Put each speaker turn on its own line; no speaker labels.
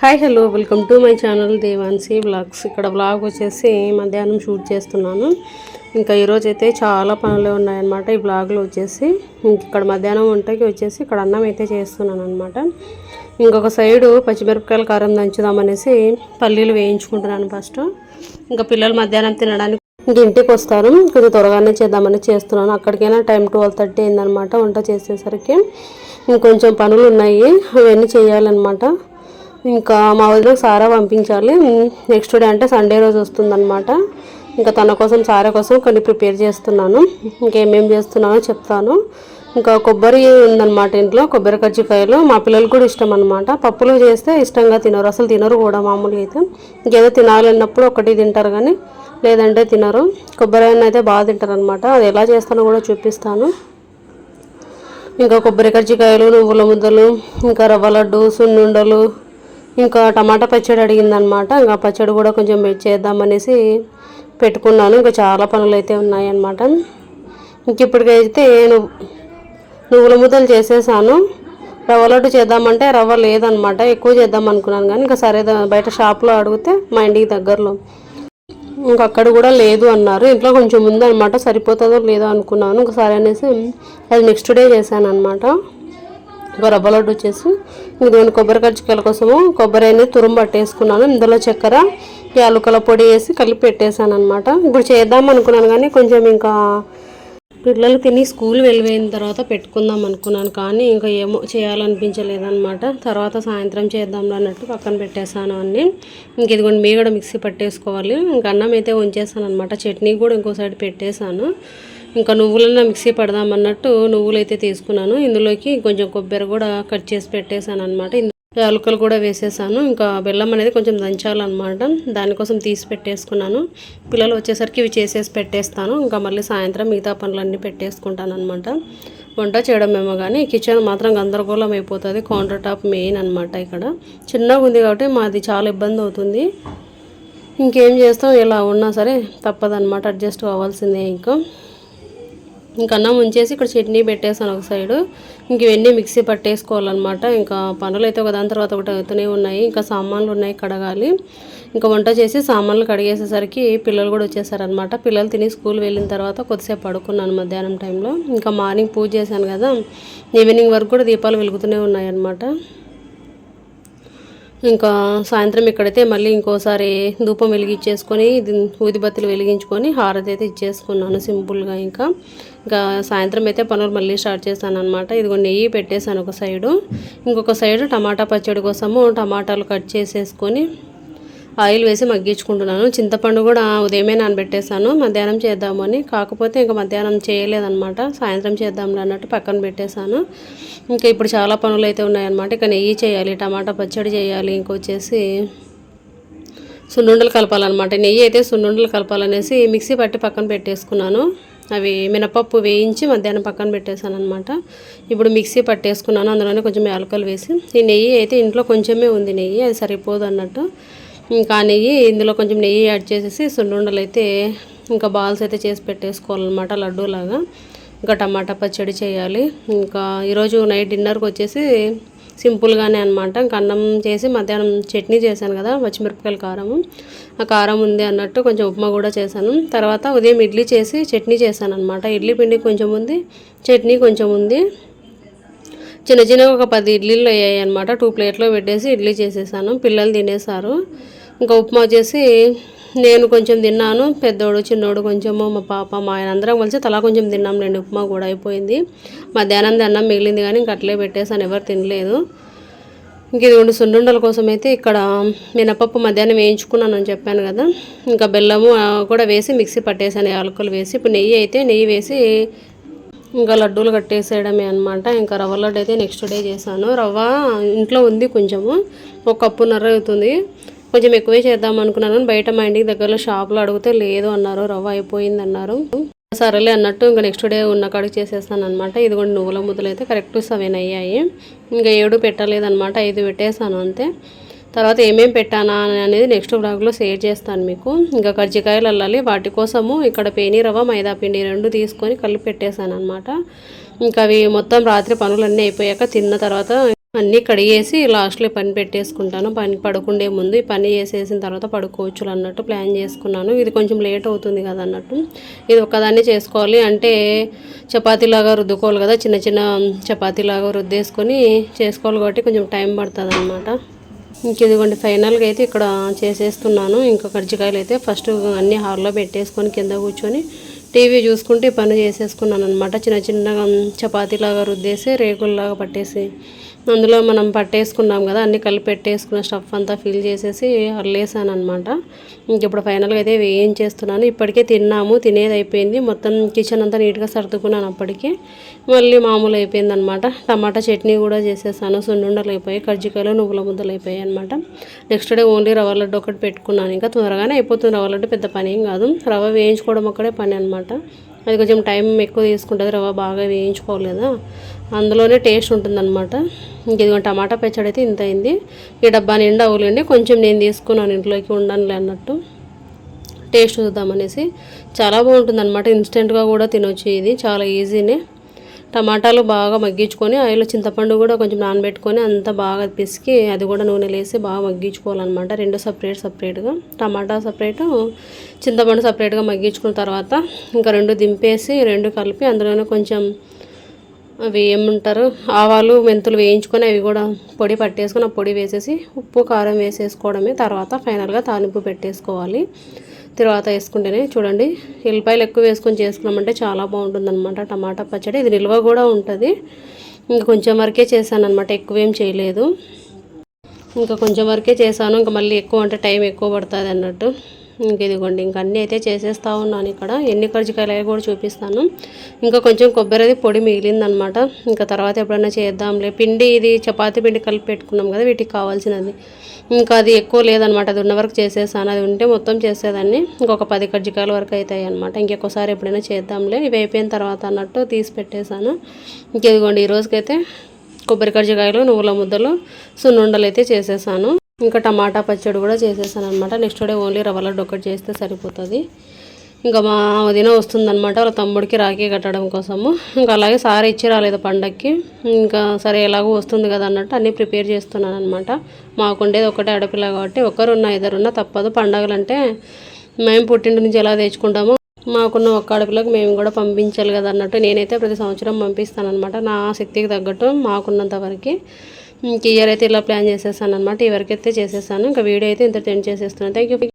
Hi hello welcome to my channel Devanshi vlogs. ఇక్కడ blog వచ్చేసి మధ్యాహ్నం షూట్ చేస్తున్నాను. ఇంకా ఈరోజు అయితే చాలా పనులు ఉన్నాయన్నమాట ఈ బ్లాగ్లో వచ్చేసి. ఇంక ఇక్కడ మధ్యాహ్నం వంటకి వచ్చేసి ఇక్కడ అన్నం అయితే చేస్తున్నాను అనమాట ఇంకొక సైడు పచ్చిమిరపకాయల కారం దంచుదామనేసి పల్లీలు వేయించుకుంటున్నాను ఫస్ట్. ఇంకా పిల్లలు మధ్యాహ్నం తినడానికి ఇంక ఇంటికి వస్తారు. కొంచెం త్వరగానే చేద్దామని చేస్తున్నాను. అక్కడికైనా టైం ట్వెల్వ్ థర్టీ అయిందనమాట వంట చేసేసరికి. ఇంకొంచెం పనులు ఉన్నాయి. అవన్నీ చేయాలన్నమాట. ఇంకా మా వదిన సారా పంపించాలి. నెక్స్ట్ డే అంటే సండే రోజు వస్తుందన్నమాట. ఇంకా తన కోసం సారా కోసం కొన్ని ప్రిపేర్ చేస్తున్నాను. ఇంకేమేం చేస్తున్నానో చెప్తాను. ఇంకా కొబ్బరి ఉందన్నమాట ఇంట్లో కొబ్బరి కజ్జికాయలు. మా పిల్లలు కూడా ఇష్టం అనమాట పప్పులు చేస్తే ఇష్టంగా తినరు. అసలు తినరు కూడా మామూలుగా అయితే. ఇంకేదో తినాలన్నప్పుడు ఒకటి తింటారు కానీ లేదంటే తినరు. కొబ్బరి అయితే బాగా తింటారు అనమాట అది ఎలా చేస్తానో కూడా చూపిస్తాను. ఇంకా కొబ్బరి కజ్జికాయలు నువ్వుల ముద్దలు ఇంకా రవ్వ లడ్డు సున్నుండలు ఇంకా టమాటా పచ్చడి అడిగిందనమాట. ఇంకా పచ్చడి కూడా కొంచెం చేద్దామనేసి పెట్టుకున్నాను. ఇంకా చాలా పనులు అయితే ఉన్నాయన్నమాట. ఇంక ఇప్పటికైతే నువ్వుల ముద్దలు చేసేసాను. రవ్వ లడ్డు చేద్దామంటే రవ్వ లేదనమాట. ఎక్కువ చేద్దాం అనుకున్నాను కానీ ఇంకా సరే బయట షాప్లో అడిగితే మా ఇంటికి దగ్గరలో. ఇంకా అక్కడ కూడా లేదు అన్నారు. ఇంట్లో కొంచెం ఉందన్నమాట సరిపోతుందో లేదో అనుకున్నాను. ఇంకా సరే అనేసి అది నెక్స్ట్ డే చేశాను అనమాట ఒక రవ్వ లడ్డు వచ్చేసి ఇదిగోండి కొబ్బరి కజ్జికాయల కోసము కొబ్బరి అనేది తురుము పట్టేసుకున్నాను. ఇందులో చక్కెర యాలకుల పొడి వేసి కలిపి పెట్టేశాను అనమాట ఇప్పుడు చేద్దాం అనుకున్నాను కానీ కొంచెం ఇంకా పిల్లలు తిని స్కూల్ వెళ్ళిపోయిన తర్వాత పెట్టుకుందాం అనుకున్నాను కానీ ఇంకా ఏమో చేయాలనిపించలేదన్నమాట. తర్వాత సాయంత్రం చేద్దాం అన్నట్టు పక్కన పెట్టేశాను అన్ని. ఇంక ఇదిగోండి మీ కూడా మిక్సీ పట్టేసుకోవాలి. ఇంకా అన్నం అయితే ఉంచేసాను అనమాట చట్నీ కూడా ఇంకో సైడ్ పెట్టేశాను. ఇంకా నువ్వులన్నా మిక్సీ పడదామన్నట్టు నువ్వులు అయితే తీసుకున్నాను. ఇందులోకి కొంచెం కొబ్బరి కూడా కట్ చేసి పెట్టేశాను అనమాట యాలకులు కూడా వేసేసాను. ఇంకా బెల్లం అనేది కొంచెం దంచాలన్నమాట. దానికోసం తీసి పెట్టేసుకున్నాను. పిల్లలు వచ్చేసరికి ఇవి చేసేసి పెట్టేస్తాను. ఇంకా మళ్ళీ సాయంత్రం మిగతా పనులన్నీ పెట్టేసుకుంటాను అనమాట వంట చేయడం ఏమో కానీ కిచెన్ మాత్రం గందరగోళం అయిపోతుంది. కౌంటర్ టాప్ మెయిన్ అనమాట ఇక్కడ. చిన్నగా ఉంది కాబట్టి మాది చాలా ఇబ్బంది అవుతుంది. ఇంకేం చేస్తాం? ఇలా ఉన్నా సరే తప్పదనమాట అడ్జస్ట్ అవ్వాల్సిందే ఇంకా. ఇంక అన్నం ఉంచేసి ఇక్కడ చట్నీ పెట్టేసాను ఒక సైడు. ఇంక ఇవన్నీ మిక్సీ పట్టేసుకోవాలన్నమాట. ఇంకా పనులు అయితే ఒకదాని తర్వాత ఒకటి అవుతూనే ఉన్నాయి. ఇంకా సామాన్లు ఉన్నాయి కడగాలి. ఇంకా వంట చేసి సామాన్లు కడిగేసేసరికి పిల్లలు కూడా వచ్చేసారనమాట పిల్లలు తిని స్కూల్ వెళ్ళిన తర్వాత కొద్దిసేపు పడుకున్నాను మధ్యాహ్నం టైంలో. ఇంకా మార్నింగ్ పూజ చేశాను కదా ఈవినింగ్ వరకు కూడా దీపాలు వెలుగుతూనే ఉన్నాయన్నమాట. ఇంకా సాయంత్రం ఇక్కడైతే మళ్ళీ ఇంకోసారి ధూపం వెలిగించేసుకొని ఊదిబత్తులు వెలిగించుకొని హారతి అయితే ఇచ్చేసుకున్నాను సింపుల్గా ఇంకా. ఇంకా సాయంత్రం అయితే పనులు మళ్ళీ స్టార్ట్ చేశాను అనమాట ఇదిగో నెయ్యి పెట్టేశాను ఒక సైడు ఇంకొక సైడు టమాటా పచ్చడి కోసము టమాటాలు కట్ చేసేసుకొని ఆయిల్ వేసి మగ్గించుకుంటున్నాను. చింతపండు కూడా ఉదయమే నానబెట్టేశాను. మధ్యాహ్నం చేద్దామని. కాకపోతే ఇంకా మధ్యాహ్నం చేయలేదన్నమాట. సాయంత్రం చేద్దాంలే అన్నట్టు పక్కన పెట్టేశాను. ఇంకా ఇప్పుడు చాలా పనులు అయితే ఉన్నాయన్నమాట. ఇక నెయ్యి చేయాలి టమాటా పచ్చడి చేయాలి ఇంకొచ్చేసి సున్నుండలు కలపాలన్నమాట. నెయ్యి అయితే సున్నుండలు కలపాలనేసి మిక్సీ పట్టి పక్కన పెట్టేసుకున్నాను. అవి మినపప్పు వేయించి మధ్యాహ్నం పక్కన పెట్టేశాను అనమాట ఇప్పుడు మిక్సీ పట్టేసుకున్నాను అందులోనే కొంచెం యాలకలు వేసి. ఈ నెయ్యి అయితే ఇంట్లో కొంచెమే ఉంది నెయ్యి అది సరిపోదు అన్నట్టు. ఇంకా నెయ్యి ఇందులో కొంచెం నెయ్యి యాడ్ చేసేసి సున్నుండలు అయితే ఇంకా బాల్స్ అయితే చేసి పెట్టేసుకోవాలన్నమాట లడ్డూలాగా. ఇంకా టమాటా పచ్చడి చేయాలి. ఇంకా ఈరోజు నైట్ డిన్నర్కి వచ్చేసి సింపుల్గానే అనమాట ఇంకా అన్నం చేసి మధ్యాహ్నం చట్నీ చేశాను కదా పచ్చిమిరపకాయల కారం ఆ కారం ఉంది అన్నట్టు కొంచెం ఉప్మా కూడా చేశాను. తర్వాత ఉదయం ఇడ్లీ చేసి చట్నీ చేశాను అనమాట ఇడ్లీ పిండి కొంచెం ఉంది చట్నీ కొంచెం ఉంది. చిన్న చిన్నగా ఒక పది ఇడ్లీలు అయ్యాయి అనమాట టూ ప్లేట్లో పెట్టేసి ఇడ్లీ చేసేసాను. పిల్లలు తినేసారు. ఇంకా ఉప్మా చేసి నేను కొంచెం తిన్నాను. పెద్దోడు చిన్నోడు కొంచెము మా పాప మా ఆయన అందరం కలిసి తలా కొంచెం తిన్నాం. రెండు ఉప్మా కూడా అయిపోయింది. మధ్యాహ్నం అన్నం మిగిలింది కానీ ఇంక అట్లే పెట్టేసాను ఎవరు తినలేదు. ఇంక ఇదిగోండి సున్నుండల కోసం అయితే ఇక్కడ మినపప్పు మధ్యాహ్నం వేయించుకున్నాను అని చెప్పాను కదా. ఇంకా బెల్లము కూడా వేసి మిక్సీ పట్టేసాను యాలకులు వేసి ఇప్పుడు నెయ్యి అయితే నెయ్యి వేసి ఇంకా లడ్డూలు కట్టేసేయడమే అనమాట ఇంకా రవ్వ లడ్డు అయితే నెక్స్ట్ డే చేశాను. రవ్వ ఇంట్లో ఉంది కొంచెము. ఒక కప్పున్నర అవుతుంది. కొంచెం ఎక్కువే చేద్దాం అనుకున్నాను. బయట మా ఇంటికి దగ్గరలో షాప్లో అడిగితే లేదు అన్నారు. రవ్వ అయిపోయింది అన్నారు. సరేలే అన్నట్టు ఇంకా నెక్స్ట్ డే ఉన్న కాడికి చేసేస్తాను అనమాట ఇదిగోండి నువ్వుల ముద్దలు అయితే కరెక్ట్ సెవెన్ అయ్యాయి. ఇంకా ఏడు పెట్టలేదన్నమాట. ఐదు పెట్టేశాను అంతే. తర్వాత ఏమేమి పెట్టానా అనేది నెక్స్ట్ బ్లాగ్లో షేర్ చేస్తాను మీకు. ఇంకా కజ్జికాయలు అల్లాలి. వాటి కోసము ఇక్కడ పేని రవ్వ మైదా పిండి రెండు తీసుకొని కలిపి పెట్టేశాను అనమాట ఇంకా అవి మొత్తం రాత్రి పనులన్నీ అయిపోయాక తిన్న తర్వాత అన్నీ కడిగేసి లాస్ట్లో పని పెట్టేసుకుంటాను. పని పడుకుండే ముందు ఈ పని చేసేసిన తర్వాత పడుకోవచ్చు అన్నట్టు ప్లాన్ చేసుకున్నాను. ఇది కొంచెం లేట్ అవుతుంది కదా అన్నట్టు. ఇది ఒక్కదాన్ని చేసుకోవాలి. అంటే చపాతీలాగా రుద్దుకోవాలి కదా. చిన్న చిన్న చపాతీలాగా రుద్దేసుకొని చేసుకోవాలి కాబట్టి కొంచెం టైం పడుతుంది అనమాట ఇంక ఇదిగోండి ఫైనల్గా అయితే ఇక్కడ చేసేస్తున్నాను. ఇంకా కర్జికాయలు అయితే ఫస్ట్ అన్నీ హాల్లో పెట్టేసుకొని కింద కూర్చొని టీవీ చూసుకుంటే ఈ పని చేసేసుకున్నాను అనమాట చిన్న చిన్నగా చపాతీలాగా రుద్దేసి రేకుల్లాగా పట్టేసి అందులో మనం పట్టేసుకున్నాం కదా అన్ని కలిపి పెట్టేసుకున్న స్టఫ్ అంతా ఫిల్ చేసేసి అల్లేసాను అనమాట ఇంక ఇప్పుడు ఫైనల్గా అయితే వేయించేస్తున్నాను ఇప్పటికే తిన్నాము తినేది అయిపోయింది. మొత్తం కిచెన్ అంతా నీట్గా సర్దుకున్నాను అప్పటికి. మళ్ళీ మామూలు అయిపోయింది అనమాట టమాటా చట్నీ కూడా చేసేసాను సున్నుండలు అయిపోయాయి కజ్జికాయలు నువ్వుల ముద్దలు అయిపోయాయి అనమాట నెక్స్ట్ డే ఓన్లీ రవ్వ లడ్డు ఒకటి పెట్టుకున్నాను. ఇంకా త్వరగానే అయిపోతుంది రవ్వ లడ్డు పెద్ద పని ఏం కాదు. రవ్వ వేయించుకోవడం ఒక్కడే పని అనమాట అది కొంచెం టైం ఎక్కువ తీసుకుంటుంది రవ్వ బాగా వేయించుకోలేదా అందులోనే టేస్ట్ ఉంటుందన్నమాట. ఇదిగో టమాటా పచ్చడి అయితే ఇంత అయింది. ఈ డబ్బా నిండా అవులండి కొంచెం నేను తీసుకున్నాను ఇంట్లోకి ఉండనులే అన్నట్టు. టేస్ట్ చూద్దామనేసి చాలా బాగుంటుంది అనమాట ఇన్స్టెంట్గా కూడా తినొచ్చు ఇది. చాలా ఈజీనే. టమాటాలు బాగా మగ్గించుకొని ఆయిల్ చింతపండు కూడా కొంచెం నానబెట్టుకొని అంతా బాగా పిసికి అది కూడా నూనె వేసి బాగా మగ్గించుకోవాలన్నమాట. రెండు సపరేట్ సపరేట్గా. టమాటా సపరేట్ చింతపండు సపరేట్గా మగ్గించుకున్న తర్వాత ఇంకా రెండు దింపేసి రెండు కలిపి అందులోనే కొంచెం అవి ఏమంటారు? ఆవాలు మెంతులు వేయించుకొని అవి కూడా పొడి పట్టేసుకొని ఆ పొడి వేసేసి ఉప్పు కారం వేసేసుకోవడమే. తర్వాత ఫైనల్గా తాలింపు పెట్టేసుకోవాలి. తర్వాత వేసుకుంటేనే చూడండి ఎల్లిపాయలు ఎక్కువ వేసుకొని చేసుకున్నామంటే చాలా బాగుంటుంది అనమాట టమాటా పచ్చడి. ఇది నిల్వ కూడా ఉంటుంది. ఇంకా కొంచెం వరకే చేశాను అనమాట ఎక్కువ ఏం చేయలేదు. ఇంకా కొంచెం వరకే చేశాను. ఇంకా మళ్ళీ ఎక్కువ అంటే టైం ఎక్కువ పడుతుంది అన్నట్టు. ఇంక ఇదిగోండి ఇంక అన్నీ అయితే చేసేస్తూ ఉన్నాను ఇక్కడ. ఎన్ని కర్జికాయలు కూడా చూపిస్తాను. ఇంకా కొంచెం కొబ్బరిది పొడి మిగిలిందనమాట. ఇంకా తర్వాత ఎప్పుడైనా చేద్దాంలే. పిండి ఇది చపాతీ పిండి కలిపి పెట్టుకున్నాం కదా వీటికి కావాల్సినది. ఇంకా అది ఎక్కువ లేదనమాట. అది ఉన్న వరకు చేసేసాను. అది ఉంటే మొత్తం చేసేదాన్ని. ఇంకొక పది కజ్జికాయల వరకు అవుతాయి అనమాట. ఇంకొకసారి ఎప్పుడైనా చేద్దాంలే. ఇవి అయిపోయిన తర్వాత అన్నట్టు తీసి పెట్టేశాను. ఇంకెదిగోండి ఈ రోజుకైతే కొబ్బరి కజ్జికాయలు నువ్వుల ముద్దలు సున్నుండలు అయితే చేసేసాను. ఇంకా టమాటా పచ్చడి కూడా చేసేసాను అనమాట నెక్స్ట్ డే ఓన్లీ రవ్వ లడ్డు ఒకటి చేస్తే సరిపోతుంది. ఇంకా మా వదిన వస్తుందనమాట వాళ్ళ తమ్ముడికి రాఖీ కట్టడం కోసము. ఇంకా అలాగే సార్ ఇచ్చి రాలేదు పండక్కి. ఇంకా సరే ఎలాగో వస్తుంది కదా అన్నట్టు అన్నీ ప్రిపేర్ చేస్తున్నాను అనమాట మాకుండేది ఒకటే ఆడపిల్ల కాబట్టి ఒకరున్నా ఇద్దరున్నా తప్పదు. పండగలంటే మేము పుట్టింటి నుంచి ఎలా తెచ్చుకుంటామో మాకున్న ఒక్క ఆడపిల్లకు మేము కూడా పంపించాలి కదా అన్నట్టు నేనైతే ప్రతి సంవత్సరం పంపిస్తాను అనమాట నా శక్తికి తగ్గట్టు మాకున్నంత వరకు. ఇంక ఇయర్ అయితే ఇలా ప్లాన్ చేసేసాను అనమాట ఈ అయితే చేసేసాను. ఇంకా వీడియో అయితే ఇంత టెన్ చేసేస్తున్నాను. Thank you